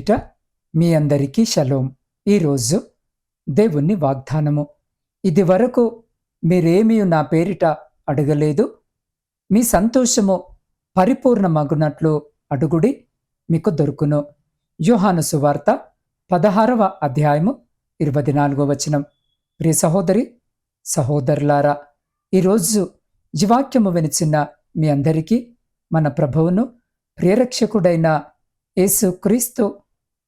పేరిట మీ అందరికీ షలోం ఈరోజు దేవుని వాగ్దానము. ఇది వరకు మీరేమీ నా పేరిట అడగలేదు. మీ సంతోషము పరిపూర్ణమగునట్లు అడుగుడి మీకు దొరుకును. యోహాను సువార్త పదహారవ అధ్యాయము ఇరవై నాలుగో వచనం. ప్రియ సహోదరి సహోదరులారా ఈరోజు జీవాక్యము వినిచిన మీ అందరికీ మన ప్రభువును ప్రియరక్షకుడైన యేసు క్రీస్తు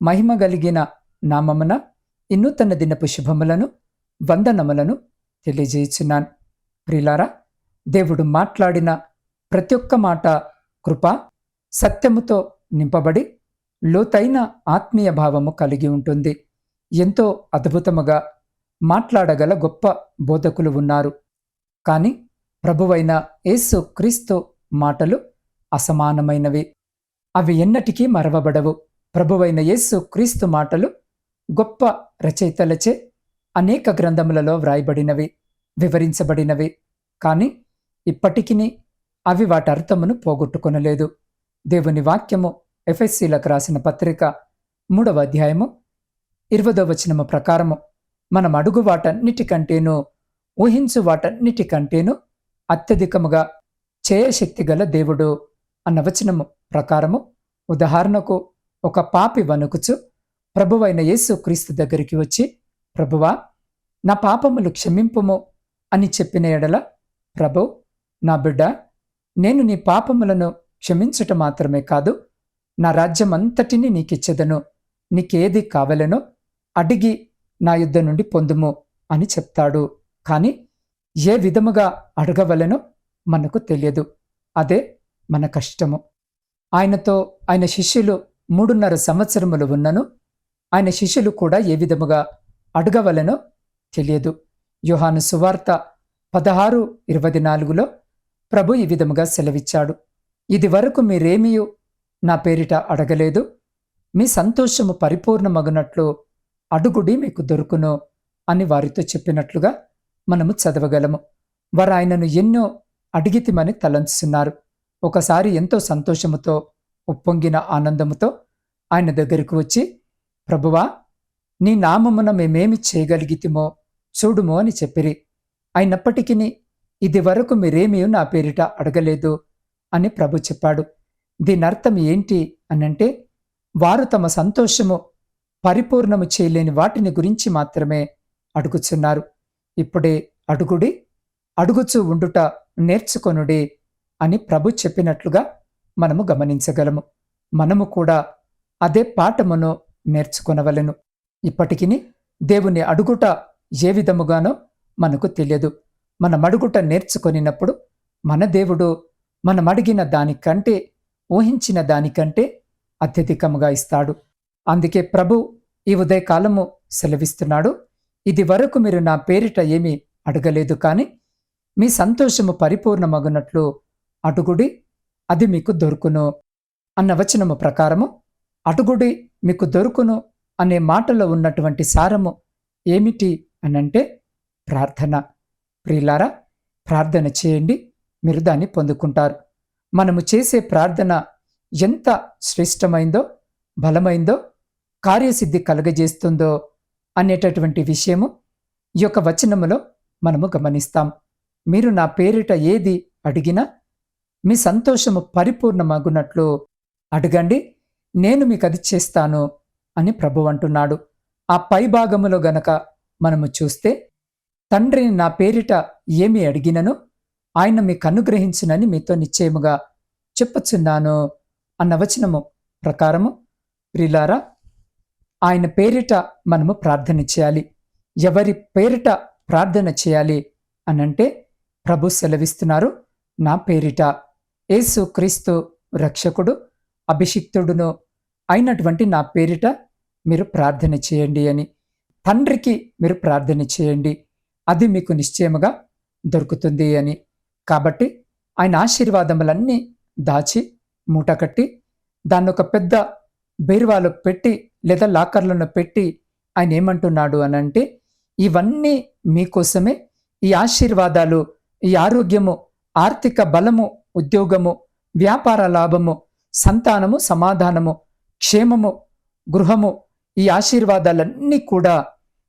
మహిమ కలిగిన నామమున ఇన్నూతన దినపు శుభములను వందనములను తెలియజేయుచున్నాను. ప్రిలారా దేవుడు మాట్లాడిన ప్రతి ఒక్క మాట కృప సత్యముతో నింపబడి లోతైన ఆత్మీయ భావము కలిగి ఉంటుంది. ఎంతో అద్భుతముగా మాట్లాడగల గొప్ప బోధకులు ఉన్నారు. కానీ ప్రభువైన యేసు క్రీస్తు మాటలు అసమానమైనవి. అవి ఎన్నటికీ మరవబడవు. ప్రభువైన యేసు క్రీస్తు మాటలు గొప్ప రచయితలచే అనేక గ్రంథములలో వ్రాయబడినవి వివరించబడినవి. కానీ ఇప్పటికిని అవి వాటి అర్థమును పోగొట్టుకొనలేదు. దేవుని వాక్యము ఎఫ్ఎస్సీలకు రాసిన పత్రిక మూడవ అధ్యాయము ఇరవదో వచనము ప్రకారము మనం అడుగు వాటన్నిటికంటేనూ ఊహించు వాటన్నిటికంటేనూ అత్యధికముగా చేయశక్తి గల దేవుడు అన్న వచనము ప్రకారము ఉదాహరణకు ఒక పాపి వణుకుచు ప్రభువైన యేసు క్రీస్తు దగ్గరికి వచ్చి ప్రభువా నా పాపములు క్షమింపుము అని చెప్పిన ఎడల ప్రభు నా బిడ్డ నేను నీ పాపములను క్షమించుట మాత్రమే కాదు నా రాజ్యమంతటిని నీకిచ్చెదను నీకేది కావలెనో అడిగి నా యుద్ధ నుండి పొందుము అని చెప్తాడు. కానీ ఏ విధముగా అడగవలెనో మనకు తెలియదు. అదే మన కష్టము. ఆయనతో ఆయన శిష్యులు మూడున్నర సంవత్సరములు ఉన్నను. ఆయన శిష్యులు కూడా ఏ విధముగా అడగవలనో తెలియదు. యోహాను సువార్త పదహారు ఇరవై నాలుగులో ప్రభు ఈ విధముగా సెలవిచ్చాడు. ఇది వరకు మీరేమీ నా పేరిట అడగలేదు. మీ సంతోషము పరిపూర్ణమగునట్లు అడుగుడి మీకు దొరుకును అని వారితో చెప్పినట్లుగా మనము చదవగలము. వారు ఆయనను ఎన్నో అడిగితిమని తలంచుతున్నారు ఒకసారి ఎంతో సంతోషముతో ఉప్పొంగిన ఆనందముతో ఆయన దగ్గరకు వచ్చి ప్రభువా నీ నామమున మేమేమి చేయగలిగితిమో చూడుమో అని చెప్పిరి. అయినప్పటికీ ఇది వరకు మీరేమీ నా పేరిట అడగలేదు అని ప్రభు చెప్పాడు. దీని అర్థం ఏంటి అనంటే వారు తమ సంతోషము పరిపూర్ణము చేయలేని వాటిని గురించి మాత్రమే అడుగుచున్నారు. ఇప్పుడే అడుగుడి అడుగుచూ ఉండుట నేర్చుకొనుడి అని ప్రభు చెప్పినట్లుగా మనము గమనించగలము. మనము కూడా అదే పాఠమును నేర్చుకొనవలెను. ఇప్పటికిని దేవుని అడుగుట ఏ విధముగానో మనకు తెలియదు. మన మడుగుట నేర్చుకొనినప్పుడు మన దేవుడు మనం అడిగిన దానికంటే ఊహించిన దానికంటే అత్యధికముగా ఇస్తాడు. అందుకే ప్రభు ఈ ఉదయకాలము సెలవిస్తున్నాడు. ఇది వరకు మీరు నా పేరిట ఏమీ అడగలేదు కానీ మీ సంతోషము పరిపూర్ణమగునట్లు అడుగుడి అది మీకు దొరుకును అన్న వచనము ప్రకారము అటుగుడి మీకు దొరుకును అనే మాటలో ఉన్నటువంటి సారము ఏమిటి అనంటే ప్రార్థన. ప్రియులారా ప్రార్థన చేయండి మీరు దాన్ని పొందుకుంటారు. మనము చేసే ప్రార్థన ఎంత శ్రేష్టమైందో బలమైందో కార్యసిద్ధి కలగజేస్తుందో అనేటటువంటి విషయము ఈ యొక్క వచనములో మనము గమనిస్తాం. మీరు నా పేరిట ఏది అడిగినా మీ సంతోషము పరిపూర్ణమగునట్లు అడగండి నేను మీకు అది చేస్తాను అని ప్రభు అంటున్నాడు. ఆ పై భాగములో గనక మనము చూస్తే తండ్రిని నా పేరిట ఏమి అడిగినను? ఆయన మీకు అనుగ్రహించునని మీతో నిశ్చయముగా చెప్పుచున్నాను అన్న వచనము ప్రకారము ప్రిలారా ఆయన పేరిట మనము ప్రార్థన చేయాలి. ఎవరి పేరిట ప్రార్థన చేయాలి అనంటే ప్రభు సెలవిస్తున్నారు నా పేరిట. యేసు క్రీస్తు రక్షకుడు అభిషిక్తుడును అయినటువంటి నా పేరిట మీరు ప్రార్థన చేయండి అని. తండ్రికి మీరు ప్రార్థన చేయండి. అది మీకు నిశ్చయముగా దొరుకుతుంది అని. కాబట్టి ఆయన ఆశీర్వాదములన్నీ దాచి మూటకట్టి దాన్ని ఒక పెద్ద బీరువాలో పెట్టి లేదా లాకర్లను పెట్టి ఆయన ఏమంటున్నాడు అని అంటే ఇవన్నీ మీకోసమే ఈ ఆశీర్వాదాలు ఈ ఆరోగ్యము ఆర్థిక బలము ఉద్యోగము వ్యాపార లాభము సంతానము సమాధానము క్షేమము గృహము ఈ ఆశీర్వాదాలన్నీ కూడా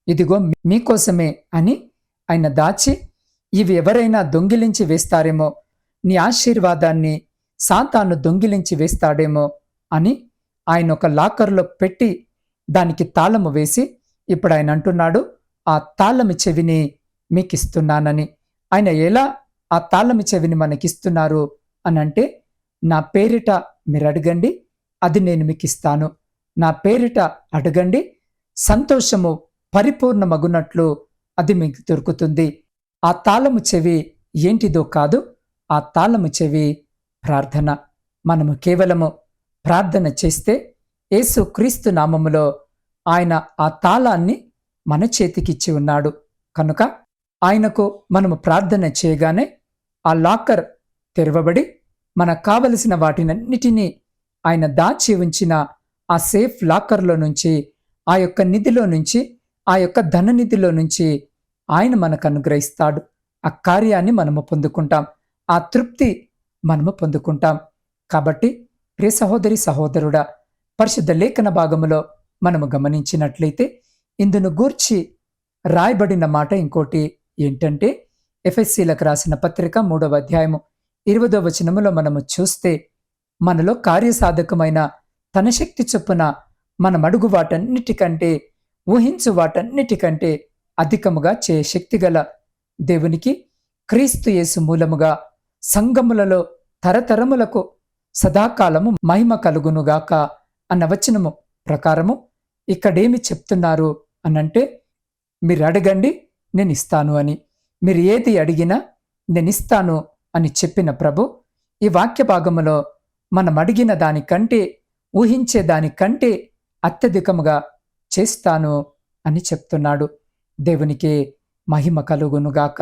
ఇదిగో మీకోసమే అని ఆయన దాచి ఇవి ఎవరైనా దొంగిలించి వేస్తారేమో నీ ఆశీర్వాదాన్ని సాతాను దొంగిలించి వేస్తాడేమో అని ఆయన ఒక లాకర్లో పెట్టి దానికి తాళము వేసి ఇప్పుడు ఆయన అంటున్నాడు ఆ తాళమి చెవిని మీకిస్తున్నానని. ఆయన ఎలా ఆ తాళమి చెవిని మనకిస్తున్నారు అని అంటే నా పేరిట మీరు అడగండి అది నేను మీకు ఇస్తాను నా పేరిట అడగండి సంతోషము పరిపూర్ణమగునట్లు అది మీకు దొరుకుతుంది. ఆ తాళము చెవి ఏంటిదో కాదు ఆ తాళము చెవి ప్రార్థన. మనము కేవలము ప్రార్థన చేస్తే యేసు క్రీస్తు నామములో ఆయన ఆ తాళాన్ని మన చేతికిచ్చి ఉన్నాడు. కనుక ఆయనకు మనము ప్రార్థన చేయగానే ఆ లాకర్ తెరవబడి మనకు కావలసిన వాటినన్నిటినీ ఆయన దాచి ఉంచిన ఆ సేఫ్ లాకర్లో నుంచి ఆ యొక్క నిధిలో నుంచి ఆ యొక్క ధననిధిలో నుంచి ఆయన మనకు అనుగ్రహిస్తాడు. ఆ కార్యాన్ని మనము పొందుకుంటాం. ఆ తృప్తి మనము పొందుకుంటాం. కాబట్టి ప్రియ సహోదరి సహోదరుడా పరిశుద్ధ లేఖన భాగములో మనము గమనించినట్లయితే ఇందును గూర్చి రాయబడిన మాట ఇంకోటి ఏంటంటే ఎఫ్ఎస్సీలకు రాసిన పత్రిక మూడవ అధ్యాయము ఇరవదో వచనములో మనము చూస్తే మనలో కార్యసాధకమైన తన శక్తి చొప్పున మనమడుగు వాటన్నిటికంటే ఊహించు వాటన్నిటికంటే అధికముగా చే శక్తిగల దేవునికి క్రీస్తు యేసు మూలముగా సంగములలో తరతరములకు సదాకాలము మహిమ కలుగునుగాక అన్న వచనము ప్రకారము ఇక్కడేమి చెప్తున్నారు అనంటే మీరు అడగండి నేను ఇస్తాను అని. మీరు ఏది అడిగినా నేను ఇస్తాను అని చెప్పిన ప్రభు ఈ వాక్య భాగములో మనం అడిగిన దానికంటే ఊహించే దానికంటే అత్యధికముగా చేస్తాను అని చెప్తున్నాడు. దేవునికి మహిమ కలుగునుగాక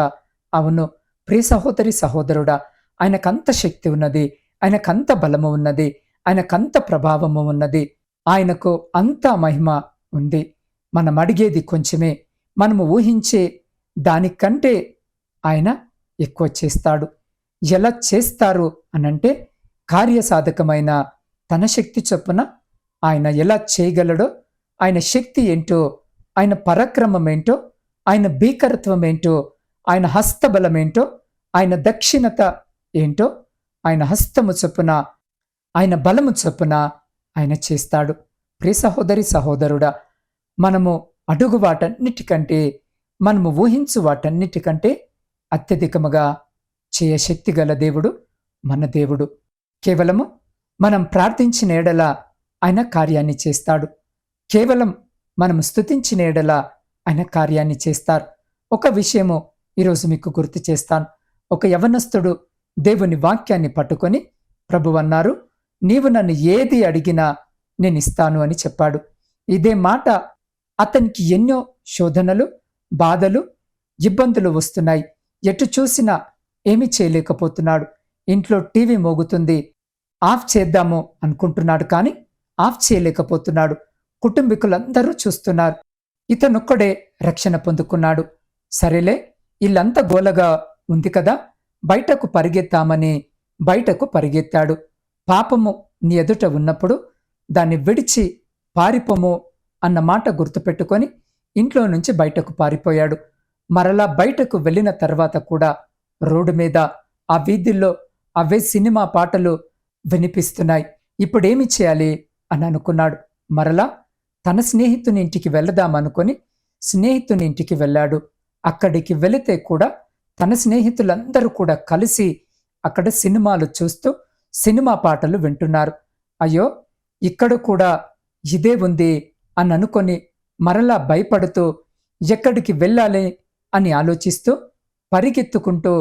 అవును ప్రియ సహోదరి సహోదరుడా ఆయనకంత శక్తి ఉన్నది ఆయనకంత బలము ఉన్నది ఆయనకంత ప్రభావము ఉన్నది ఆయనకు అంత మహిమ ఉంది. మనం అడిగేది కొంచెమే మనము ఊహించే దానికంటే ఆయన ఎక్కువ చేస్తాడు. ఎలా చేస్తారు అనంటే కార్యసాధకమైన తన శక్తి చొప్పున ఆయన ఎలా చేయగలడో ఆయన శక్తి ఏంటో ఆయన పరాక్రమం ఏంటో ఆయన భీకరత్వం ఏంటో ఆయన హస్తబలం ఏంటో ఆయన దక్షిణత ఏంటో ఆయన హస్తము చొప్పున ఆయన బలము చొప్పున ఆయన చేస్తాడు. ప్రియ సహోదరి సహోదరుడా మనము అడుగు వాటన్నిటికంటే మనము ఊహించు వాటన్నిటికంటే అత్యధికముగా చేయ శక్తి గల దేవుడు మన దేవుడు. కేవలము మనం ప్రార్థించిన ఎడల ఆయన కార్యాన్ని చేస్తాడు. కేవలం మనం స్థుతించిన ఎడల ఆయన కార్యాన్ని చేస్తారు. ఒక విషయము ఈరోజు మీకు గుర్తు చేస్తాను. ఒక యవనస్తుడు దేవుని వాక్యాన్ని పట్టుకొని ప్రభు అన్నారు నీవు నన్ను ఏది అడిగినా నేను ఇస్తాను అని చెప్పాడు. ఇదే మాట అతనికి ఎన్నో శోధనలు బాధలు ఇబ్బందులు వస్తున్నాయి. ఎటు చూసినా ఏమీ చేయలేకపోతున్నాడు. ఇంట్లో టీవీ మోగుతుంది. ఆఫ్ చేద్దాము అనుకుంటున్నాడు కానీ ఆఫ్ చేయలేకపోతున్నాడు. కుటుంబీకులందరూ చూస్తున్నారు. ఇతనొక్కడే రక్షణ పొందుకున్నాడు. సరేలే ఇల్లంతా గోలగా ఉంది కదా బయటకు పరిగెత్తామని బయటకు పరిగెత్తాడు. పాపము నీ ఎదుట ఉన్నప్పుడు దాన్ని విడిచి పారిపోము అన్న మాట గుర్తుపెట్టుకొని ఇంట్లో నుంచి బయటకు పారిపోయాడు. మరలా బయటకు వెళ్ళిన తర్వాత కూడా రోడ్డు మీద ఆ వీధుల్లో అవే సినిమా పాటలు వినిపిస్తున్నాయి. ఇప్పుడేమి చేయాలి? అని అనుకున్నాడు. మరలా తన స్నేహితుని ఇంటికి వెళదామనుకొని స్నేహితుని ఇంటికి వెళ్ళాడు. అక్కడికి వెళితే కూడా తన స్నేహితులందరూ కూడా కలిసి అక్కడ సినిమాలు చూస్తూ సినిమా పాటలు వింటున్నారు. అయ్యో ఇక్కడ కూడా ఇదే ఉంది అని అనుకొని మరలా భయపడుతూ ఎక్కడికి వెళ్ళాలి అని ఆలోచిస్తూ పరిగెత్తుకుంటూ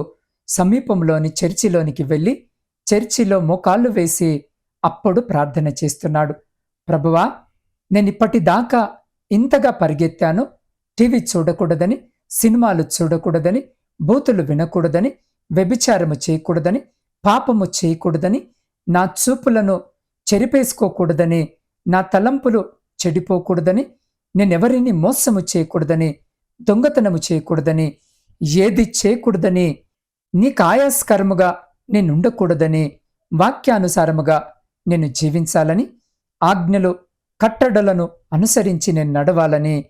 సమీపంలోని చర్చిలోనికి వెళ్ళి చర్చిలో మోకాళ్ళు వేసి అప్పుడు ప్రార్థన చేస్తున్నాడు. ప్రభువా నేను ఇప్పటిదాకా ఇంతగా పరిగెత్తాను. టీవీ చూడకూడదని సినిమాలు చూడకూడదని బూతులు వినకూడదని వ్యభిచారము చేయకూడదని పాపము చేయకూడదని నా చూపులను చెరిపేసుకోకూడదని నా తలంపులు చెడిపోకూడదని నేనెవరిని మోసము చేయకూడదని దొంగతనము చేయకూడదని ఏది చేయకూడదని నీకాయాస్కరముగా నేనుండకూడదని వాక్యానుసారముగా నేను జీవించాలని ఆజ్ఞలు కట్టడలను అనుసరించి నేను నడవాలని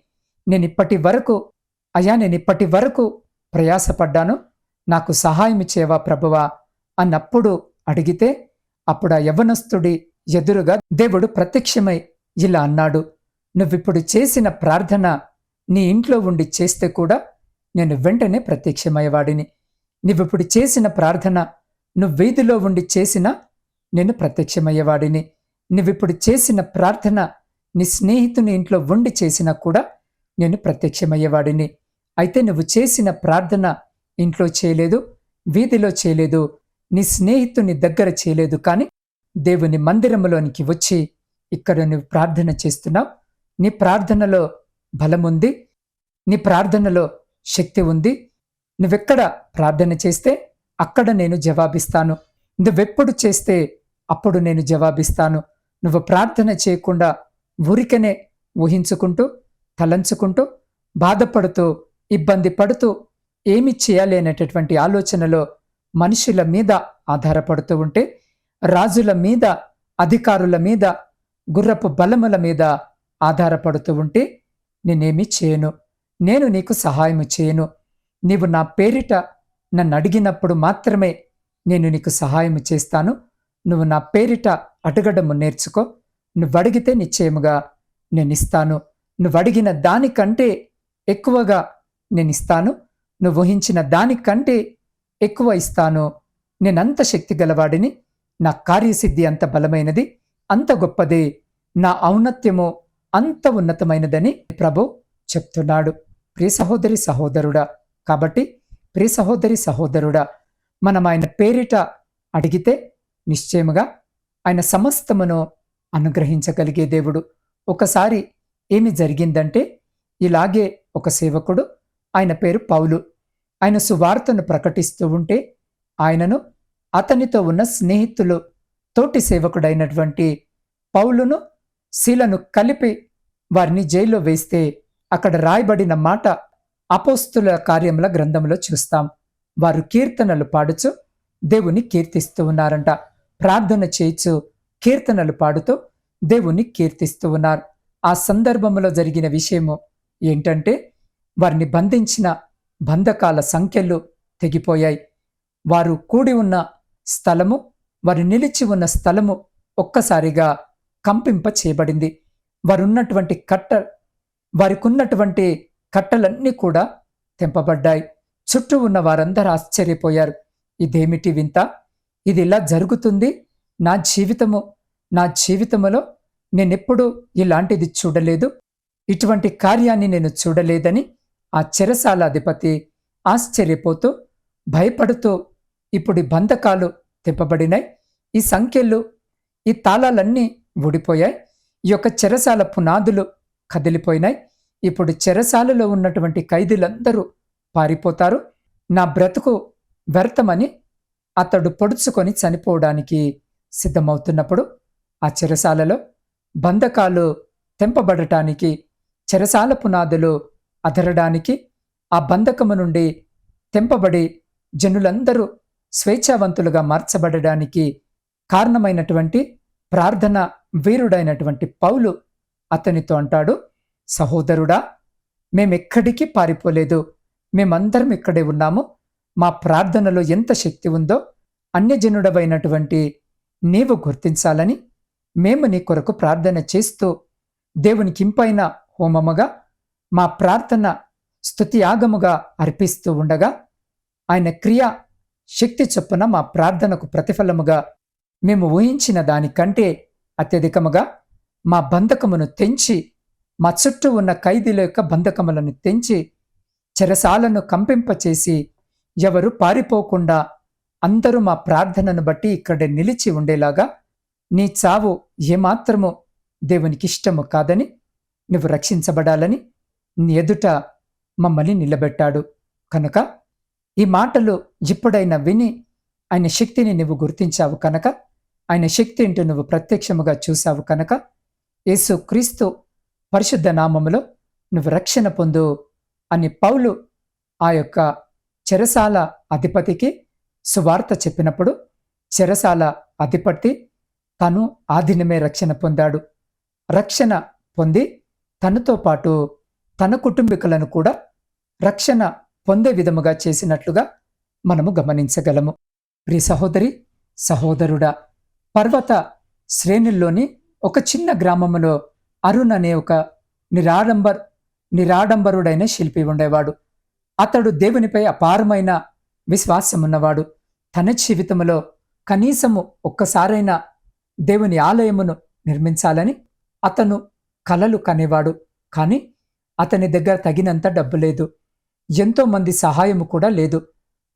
నేను ఇప్పటి వరకు అయా నేను ఇప్పటి వరకు ప్రయాసపడ్డాను. నాకు సహాయం చేవా ప్రభువా అన్నప్పుడు అడిగితే అప్పుడు ఆ యవనస్తుడి ఎదురుగా దేవుడు ప్రత్యక్షమై ఇలా అన్నాడు నువ్విప్పుడు చేసిన ప్రార్థన నీ ఇంట్లో ఉండి చేస్తే కూడా నేను వెంటనే ప్రత్యక్షమయ్యేవాడిని. నువ్విప్పుడు చేసిన ప్రార్థన నువ్వు వీధిలో ఉండి చేసినా నేను ప్రత్యక్షమయ్యేవాడిని. నువ్విప్పుడు చేసిన ప్రార్థన నీ స్నేహితుని ఇంట్లో ఉండి చేసినా కూడా నేను ప్రత్యక్షమయ్యేవాడిని. అయితే నువ్వు చేసిన ప్రార్థన ఇంట్లో చేయలేదు వీధిలో చేయలేదు నీ స్నేహితుని దగ్గర చేయలేదు. కానీ దేవుని మందిరములోనికి వచ్చి ఇక్కడ నువ్వు ప్రార్థన చేస్తున్నావు. నీ ప్రార్థనలో బలముంది. నీ ప్రార్థనలో శక్తి ఉంది. నువ్వెక్కడ ప్రార్థన చేస్తే అక్కడ నేను జవాబిస్తాను. నువ్వెప్పుడు చేస్తే అప్పుడు నేను జవాబిస్తాను. నువ్వు ప్రార్థన చేయకుండా ఊరికనే ఊహించుకుంటూ తలంచుకుంటూ బాధపడుతూ ఇబ్బంది పడుతూ ఏమి చేయాలి అనేటటువంటి ఆలోచనలో మనుషుల మీద ఆధారపడుతూ ఉంటే రాజుల మీద అధికారుల మీద గుర్రపు బలముల మీద ఆధారపడుతూ ఉంటే నేనేమి చేయను. నేను నీకు సహాయం చేయను. నీవు నా పేరిట నన్ను అడిగినప్పుడు మాత్రమే నేను నీకు సహాయం చేస్తాను. నువ్వు నా పేరిట అడగడము నేర్చుకో. నువ్వు అడిగితే నిశ్చయముగా నేను ఇస్తాను. నువ్వు అడిగిన దానికంటే ఎక్కువగా నేను ఇస్తాను. నువ్వు ఊహించిన దానికంటే ఎక్కువ ఇస్తాను. నేనంత శక్తి గలవాడిని. నా కార్యసిద్ధి అంత బలమైనది. అంత గొప్పది. నా ఔన్నత్యము అంత ఉన్నతమైనదని ప్రభు చెప్తున్నాడు. ప్రియ సహోదరి సహోదరుడా. కాబట్టి ప్రియ సహోదరి సహోదరుడా మనం ఆయన పేరిట అడిగితే నిశ్చయముగా ఆయన సమస్తమును అనుగ్రహించగలిగే దేవుడు. ఒకసారి ఏమి జరిగిందంటే ఇలాగే ఒక సేవకుడు ఆయన పేరు పౌలు. ఆయన సువార్తను ప్రకటిస్తూ ఉంటే ఆయనను అతనితో ఉన్న స్నేహితులు తోటి సేవకుడైనటువంటి పౌలును శీలను కలిపి వారిని జైల్లో వేస్తే అక్కడ రాయబడిన మాట అపోస్తుల కార్యముల గ్రంథంలో చూస్తాం. వారు కీర్తనలు పాడుచు దేవుని కీర్తిస్తూ ఉన్నారంట. ప్రార్థన చేయొచ్చు కీర్తనలు పాడుతూ దేవుని కీర్తిస్తూ ఉన్నారు. ఆ సందర్భంలో జరిగిన విషయము ఏంటంటే వారిని బంధించిన బంధకాల సంఖ్యలు తెగిపోయాయి. వారు కూడి ఉన్న స్థలము వారు నిలిచి ఉన్న స్థలము ఒక్కసారిగా కంపింప చేయబడింది వారున్నటువంటి కట్ట వారికున్నటువంటి కట్టలన్నీ కూడా తెంపబడ్డాయి. చుట్టూ ఉన్న వారందరూ ఆశ్చర్యపోయారు. ఇదేమిటి వింత? ఇది ఇలా జరుగుతుంది? నా జీవితము నా జీవితములో నేనెప్పుడు ఇలాంటిది చూడలేదు. ఇటువంటి కార్యాన్ని నేను చూడలేదని ఆ చెరసాల అధిపతి ఆశ్చర్యపోతూ భయపడుతూ ఇప్పుడు బంధకాలు తెంపబడినాయి. ఈ సంఖ్యలు ఈ తాళాలన్నీ ఊడిపోయాయి. ఈ యొక్క చెరసాల పునాదులు కదిలిపోయినాయి. ఇప్పుడు చెరసాలలో ఉన్నటువంటి ఖైదీలందరూ పారిపోతారు. నా బ్రతుకు వ్యర్థమని అతడు పొడుచుకొని చనిపోవడానికి సిద్ధమవుతున్నప్పుడు ఆ చెరసాలలో బంధకాలు తెంపబడటానికి చెరసాల పునాదులు అదరడానికి ఆ బంధకము నుండి తెంపబడి జనులందరూ స్వేచ్ఛావంతులుగా మార్చబడడానికి కారణమైనటువంటి ప్రార్థన వీరుడైనటువంటి పౌలు అతనితో అంటాడు సహోదరుడా మేమెక్కడికి పారిపోలేదు. మేమందరం ఇక్కడే ఉన్నాము. మా ప్రార్థనలో ఎంత శక్తి ఉందో అన్యజనుడవైనటువంటి నీవు గుర్తించాలని మేము నీ కొరకు ప్రార్థన చేస్తూ దేవునికి ఇంపైన హోమముగా మా ప్రార్థన స్థుతి యాగముగా అర్పిస్తూ ఉండగా ఆయన క్రియ శక్తి చొప్పున మా ప్రార్థనకు ప్రతిఫలముగా మేము ఊహించిన దానికంటే అత్యధికముగా మా బంధకమును తెంచి మా చుట్టూ ఉన్న ఖైదీల యొక్క బంధకములను తెంచి చెరసాలను కంపింపచేసి ఎవరు పారిపోకుండా అందరూ మా ప్రార్థనను బట్టి ఇక్కడ నిలిచి ఉండేలాగా నీ చావు ఏమాత్రము దేవునికి ఇష్టము కాదని నువ్వు రక్షించబడాలని నీ ఎదుట మమ్మల్ని నిలబెట్టాడు. కనుక ఈ మాటలు ఇప్పుడైనా విని ఆయన శక్తిని నువ్వు గుర్తించావు కనుక ఆయన శక్తి ఏంటో నువ్వు ప్రత్యక్షముగా చూశావు కనుక యేసు క్రీస్తు పరిశుద్ధ నామములో నువ్వు రక్షణ పొందు అని పౌలు ఆ యొక్క చెరసాల అధిపతికి సువార్త చెప్పినప్పుడు చెరసాల అధిపతి తను ఆధీనమే రక్షణ పొందాడు. రక్షణ పొంది తనతో పాటు తన కుటుంబీకులను కూడా రక్షణ పొందే విధముగా చేసినట్లుగా మనము గమనించగలము. ప్రి సహోదరి సహోదరుడా పర్వత శ్రేణుల్లోని ఒక చిన్న గ్రామములో అరుణ్ అనే ఒక నిరాడంబర్ నిరాడంబరుడైన శిల్పి ఉండేవాడు. అతడు దేవునిపై అపారమైన విశ్వాసమున్నవాడు. తన జీవితంలో కనీసము ఒక్కసారైనా దేవుని ఆలయమును నిర్మించాలని అతను కలలు కనేవాడు. కానీ అతని దగ్గర తగినంత డబ్బు లేదు. ఎంతోమంది సహాయము కూడా లేదు.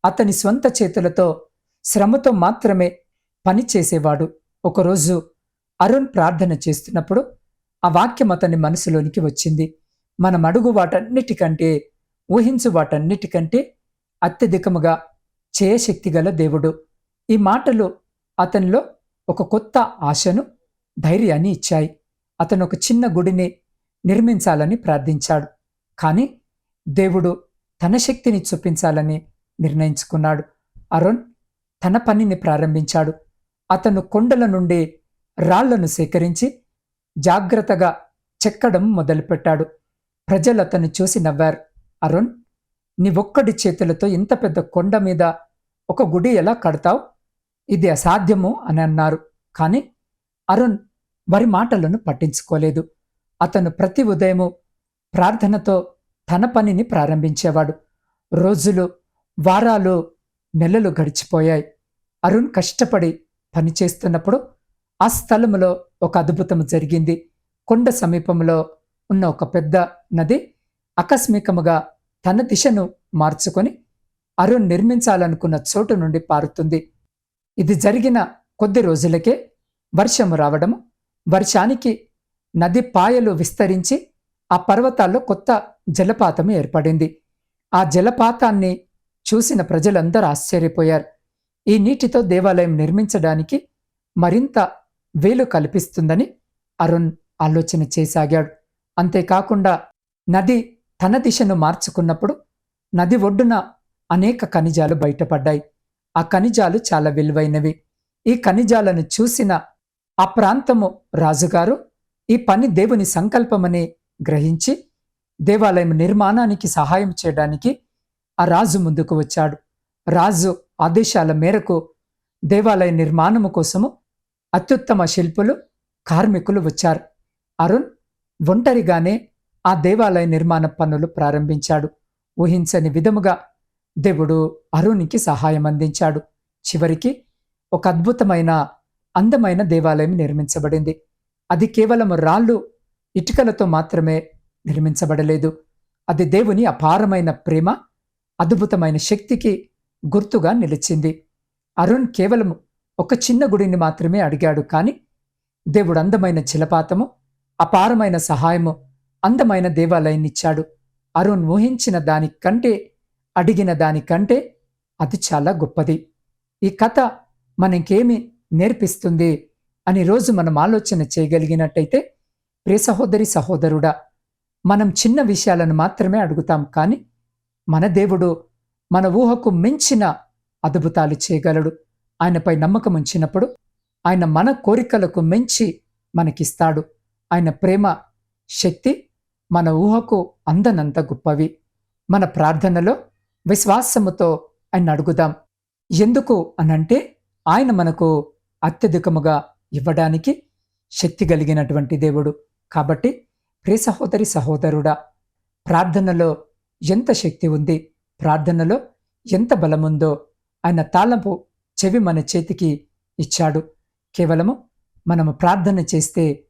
అతని స్వంత చేతులతో శ్రమతో మాత్రమే పని చేసేవాడు. ఒకరోజు అరుణ్ ప్రార్థన చేస్తున్నప్పుడు ఆ వాక్యం అతని మనసులోనికి వచ్చింది. మనం అడుగు వాటన్నిటికంటే ఊహించు వాటన్నిటికంటే అత్యధికముగా చేయశక్తి గల దేవుడు. ఈ మాటలు అతనిలో ఒక కొత్త ఆశను ధైర్యాన్ని ఇచ్చాయి. అతను ఒక చిన్న గుడిని నిర్మించాలని ప్రార్థించాడు. కానీ దేవుడు తన శక్తిని చూపించాలని నిర్ణయించుకున్నాడు. అరుణ్ తన పనిని ప్రారంభించాడు. అతను కొండల నుండి రాళ్ళను సేకరించి జాగ్రత్తగా చెక్కడం మొదలుపెట్టాడు. ప్రజలు అతన్ని చూసి నవ్వారు. అరుణ్ నీవొక్కడి చేతులతో ఇంత పెద్ద కొండ మీద ఒక గుడి ఎలా కడతావు? ఇది అసాధ్యము అని అన్నారు. కానీ అరుణ్ వారి మాటలను పట్టించుకోలేదు. అతను ప్రతి ఉదయము ప్రార్థనతో తన పనిని ప్రారంభించేవాడు. రోజులు వారాలు నెలలు గడిచిపోయాయి. అరుణ్ కష్టపడి పనిచేస్తున్నప్పుడు ఆ స్థలములో ఒక అద్భుతం జరిగింది. కొండ సమీపంలో ఉన్న ఒక పెద్ద నది ఆకస్మికముగా తన దిశను మార్చుకొని అరుణ్ నిర్మించాలనుకున్న చోటు నుండి పారుతుంది. ఇది జరిగిన కొద్ది రోజులకే వర్షము రావడం వర్షానికి నది పాయలు విస్తరించి ఆ పర్వతాల్లో కొత్త జలపాతం ఏర్పడింది. ఆ జలపాతాన్ని చూసిన ప్రజలందరూ ఆశ్చర్యపోయారు. ఈ నీటితో దేవాలయం నిర్మించడానికి మరింత వేలు కల్పిస్తుందని అరుణ్ ఆలోచన చేసాగాడు. అంతేకాకుండా నది తన దిశను మార్చుకున్నప్పుడు నది ఒడ్డున అనేక ఖనిజాలు బయటపడ్డాయి. ఆ ఖనిజాలు చాలా విలువైనవి. ఈ ఖనిజాలను చూసిన ఆ ప్రాంతము రాజుగారు ఈ పని దేవుని సంకల్పమని గ్రహించి దేవాలయం నిర్మాణానికి సహాయం చేయడానికి ఆ రాజు ముందుకు వచ్చాడు. రాజు ఆదేశాల మేరకు దేవాలయ నిర్మాణము కోసము అత్యుత్తమ శిల్పులు కార్మికులు వచ్చారు. అరుణ్ ఒంటరిగానే ఆ దేవాలయ నిర్మాణ పనులు ప్రారంభించాడు. ఊహించని విధముగా దేవుడు అరుణ్కి సహాయం అందించాడు. చివరికి ఒక అద్భుతమైన అందమైన దేవాలయం నిర్మించబడింది. అది కేవలం రాళ్ళు ఇటుకలతో మాత్రమే నిర్మించబడలేదు. అది దేవుని అపారమైన ప్రేమ అద్భుతమైన శక్తికి గుర్తుగా నిలిచింది. అరుణ్ కేవలం ఒక చిన్న గుడిని మాత్రమే అడిగాడు కాని దేవుడు అందమైన జలపాతము అపారమైన సహాయము అందమైన దేవాలయాన్నిచ్చాడు. అరుణ్ ఊహించిన దానికంటే అడిగిన దానికంటే అది చాలా గొప్పది. ఈ కథ మనకేమి నేర్పిస్తుంది అని రోజు మనం ఆలోచన చేయగలిగినట్టయితే ప్రియ సహోదరి సహోదరుడా మనం చిన్న విషయాలను మాత్రమే అడుగుతాం కానీ మన దేవుడు మన ఊహకు మించిన అద్భుతాలు చేయగలడు. ఆయనపై నమ్మకం ఉంచినప్పుడు ఆయన మన కోరికలకు మించి మనకిస్తాడు. ఆయన ప్రేమ శక్తి మన ఊహకు అందనంత గొప్పవి. మన ప్రార్థనలో విశ్వాసముతో ఆయన అడుగుదాం. ఎందుకు అనంటే ఆయన మనకు అత్యధికముగా ఇవ్వడానికి శక్తి కలిగినటువంటి దేవుడు. కాబట్టి ప్రియ సహోదరి సహోదరుడా ప్రార్థనలో ఎంత శక్తి ఉంది? ప్రార్థనలో ఎంత బలముందో ఆయన తాళంపు చెవి మన చేతికి ఇచ్చాడు. కేవలము మనము ప్రార్థన చేస్తే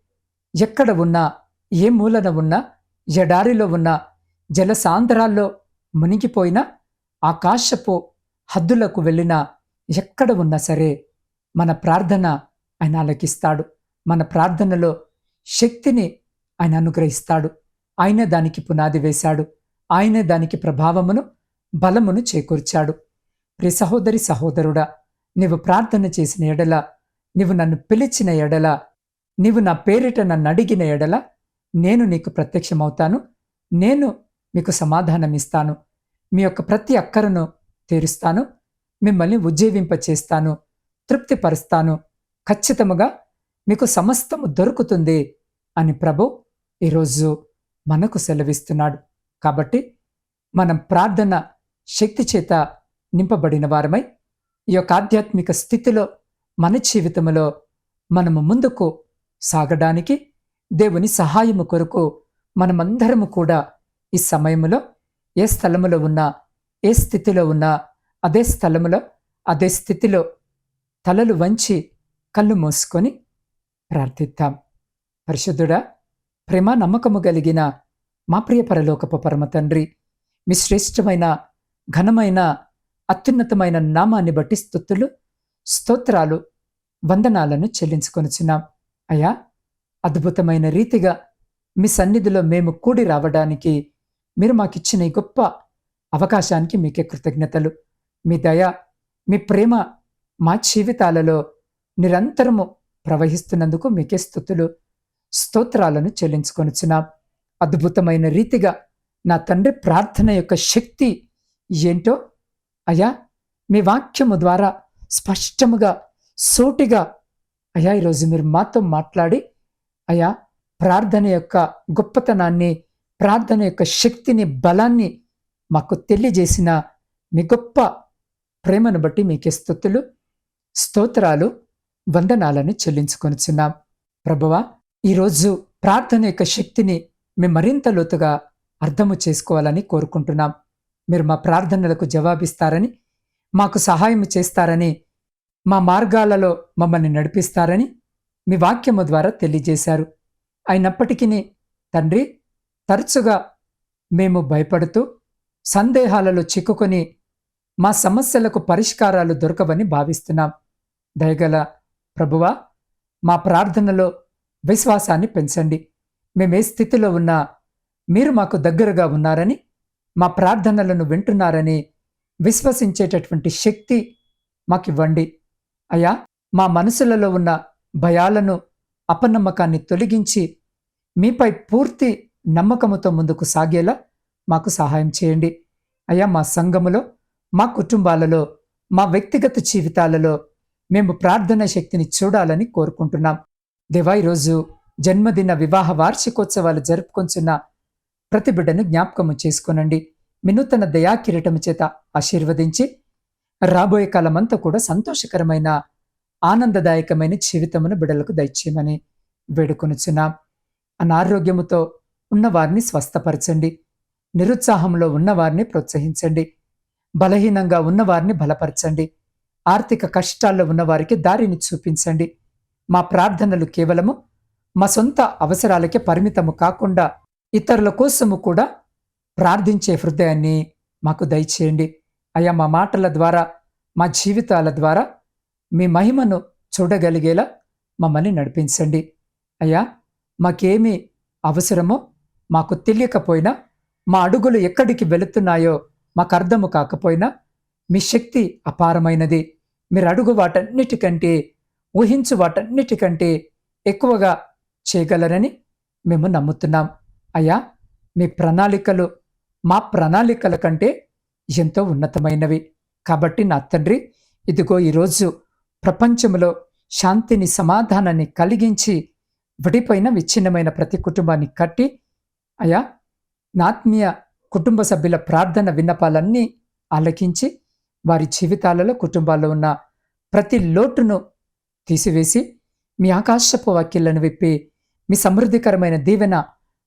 ఎక్కడ ఉన్నా ఏ మూలన ఉన్నా ఎడారిలో ఉన్న జలసాంధ్రాల్లో మునిగిపోయినా ఆకాశపు హద్దులకు వెళ్ళినా ఎక్కడ ఉన్నా సరే మన ప్రార్థన ఆయన ఆలకిస్తాడు. మన ప్రార్థనలో శక్తిని ఆయన అనుగ్రహిస్తాడు. ఆయన దానికి పునాది వేశాడు. ఆయనే దానికి ప్రభావమును బలమును చేకూర్చాడు. ప్రి సహోదరి సహోదరుడా నీవు ప్రార్థన చేసిన ఎడల నీవు నన్ను పిలిచిన ఎడల నీవు నా పేరిట నన్ను అడిగిన ఎడల నేను నీకు ప్రత్యక్షమవుతాను నేను మీకు సమాధానం ఇస్తాను మీ యొక్క ప్రతి అక్కరను తీరుస్తాను మిమ్మల్ని ఉజ్జీవింపచేస్తాను తృప్తిపరుస్తాను ఖచ్చితముగా మీకు సమస్తము దొరుకుతుంది అని ప్రభు ఈరోజు మనకు సెలవిస్తున్నాడు. కాబట్టి మనం ప్రార్థన శక్తి చేత నింపబడిన వారమై ఈ యొక్క ఆధ్యాత్మిక స్థితిలో మన జీవితంలో మనము ముందుకు సాగడానికి దేవుని సహాయము కొరకు మనమందరము కూడా ఈ సమయంలో ఏ స్థలములో ఉన్నా ఏ స్థితిలో ఉన్నా అదే స్థలములో అదే స్థితిలో తలలు వంచి కళ్ళు మూసుకొని ప్రార్థిద్దాం. పరిశుద్ధుడా ప్రేమ నమ్మకము కలిగిన మా ప్రియ పరలోకపు పరమ తండ్రి మీ శ్రేష్టమైన ఘనమైన అత్యున్నతమైన నామాన్ని బట్టి స్థుతులు స్తోత్రాలు వందనాలను చెల్లించుకొనిచున్నాం. అయా అద్భుతమైన రీతిగా మీ సన్నిధిలో మేము కూడి రావడానికి మీరు మాకిచ్చిన ఈ గొప్ప అవకాశానికి మీకే కృతజ్ఞతలు. మీ దయ మీ ప్రేమ మా జీవితాలలో నిరంతరము ప్రవహిస్తున్నందుకు మీకే స్థుతులు స్తోత్రాలను చెల్లించుకొనిచున్నాం. అద్భుతమైన రీతిగా నా తండ్రి ప్రార్థన యొక్క శక్తి ఏంటో అయా మీ వాక్యము ద్వారా స్పష్టముగా సూటిగా అయా ఈరోజు మీరు మాతో మాట్లాడి అయా ప్రార్థన యొక్క గొప్పతనాన్ని ప్రార్థన యొక్క శక్తిని బలాన్ని మాకు తెలియజేసిన మీ గొప్ప ప్రేమను బట్టి మీకే స్థుతులు స్తోత్రాలు వందనాలను చెల్లించుకొనిచున్నాం. ప్రభువా ఈరోజు ప్రార్థన యొక్క శక్తిని మేము మరింత లోతుగా అర్థము చేసుకోవాలని కోరుకుంటున్నాం. మీరు మా ప్రార్థనలకు జవాబిస్తారని మాకు సహాయం చేస్తారని మా మార్గాలలో మమ్మల్ని నడిపిస్తారని మీ వాక్యము ద్వారా తెలియజేశారు. అయినప్పటికీ తండ్రి తరచుగా మేము భయపడుతూ సందేహాలలో చిక్కుకొని మా సమస్యలకు పరిష్కారాలు దొరకవని భావిస్తున్నాం. దయగల ప్రభువా మా ప్రార్థనలో విశ్వాసాన్ని పెంచండి. మేమే స్థితిలో ఉన్నా మీరు మాకు దగ్గరగా ఉన్నారని మా ప్రార్థనలను వింటున్నారని విశ్వసించేటటువంటి శక్తి మాకివ్వండి. అయ్యా మా మనసులలో ఉన్న భయాలను అపనమ్మకాన్ని తొలగించి మీపై పూర్తి నమ్మకముతో ముందుకు సాగేలా మాకు సహాయం చేయండి. అయ్యా మా సంఘములో మా కుటుంబాలలో మా వ్యక్తిగత జీవితాలలో మేము ప్రార్థన శక్తిని చూడాలని కోరుకుంటున్నాం. దేవా ఈరోజు జన్మదిన వివాహ వార్షికోత్సవాలు జరుపుకొంచున్న ప్రతి బిడ్డను జ్ఞాపకము చేసుకునండి. వినూతన దయా కిరీటము చేత ఆశీర్వదించి రాబోయే కాలమంతా కూడా సంతోషకరమైన ఆనందదాయకమైన జీవితమును బిడ్డలకు దయచేయమని వేడుకొనుచున్నాం. అనారోగ్యముతో ఉన్నవారిని స్వస్థపరచండి. నిరుత్సాహంలో ఉన్నవారిని ప్రోత్సహించండి. బలహీనంగా ఉన్నవారిని బలపరచండి. ఆర్థిక కష్టాల్లో ఉన్నవారికి దారిని చూపించండి. మా ప్రార్థనలు కేవలము మా సొంత అవసరాలకే పరిమితము కాకుండా ఇతరుల కోసము కూడా ప్రార్థించే హృదయాన్ని మాకు దయచేయండి. అయ్యా మా మాటల ద్వారా మా జీవితాల ద్వారా మీ మహిమను చూడగలిగేలా మమ్మల్ని నడిపించండి. అయ్యా మాకేమి అవసరమో మాకు తెలియకపోయినా మా అడుగులు ఎక్కడికి వెళుతున్నాయో మాకు అర్థము కాకపోయినా మీ శక్తి అపారమైనది. మీరు అడుగు వాటన్నిటికంటే ఊహించు వాటన్నిటికంటే ఎక్కువగా చేయగలరని మేము నమ్ముతున్నాం. అయ్యా మీ ప్రణాళికలు మా ప్రణాళికల కంటే ఎంతో ఉన్నతమైనవి. కాబట్టి నా తండ్రి ఇదిగో ఈరోజు ప్రపంచంలో శాంతిని సమాధానాన్ని కలిగించి విడిపోయిన విచ్ఛిన్నమైన ప్రతి కుటుంబాన్ని కట్టి అయా నాత్మీయ కుటుంబ సభ్యుల ప్రార్థన విన్నపాలన్నీ ఆలకించి వారి జీవితాలలో కుటుంబాల్లో ఉన్న ప్రతి లోటును తీసివేసి మీ ఆకాశపు వాక్యలను విప్పి మీ సమృద్ధికరమైన దీవెన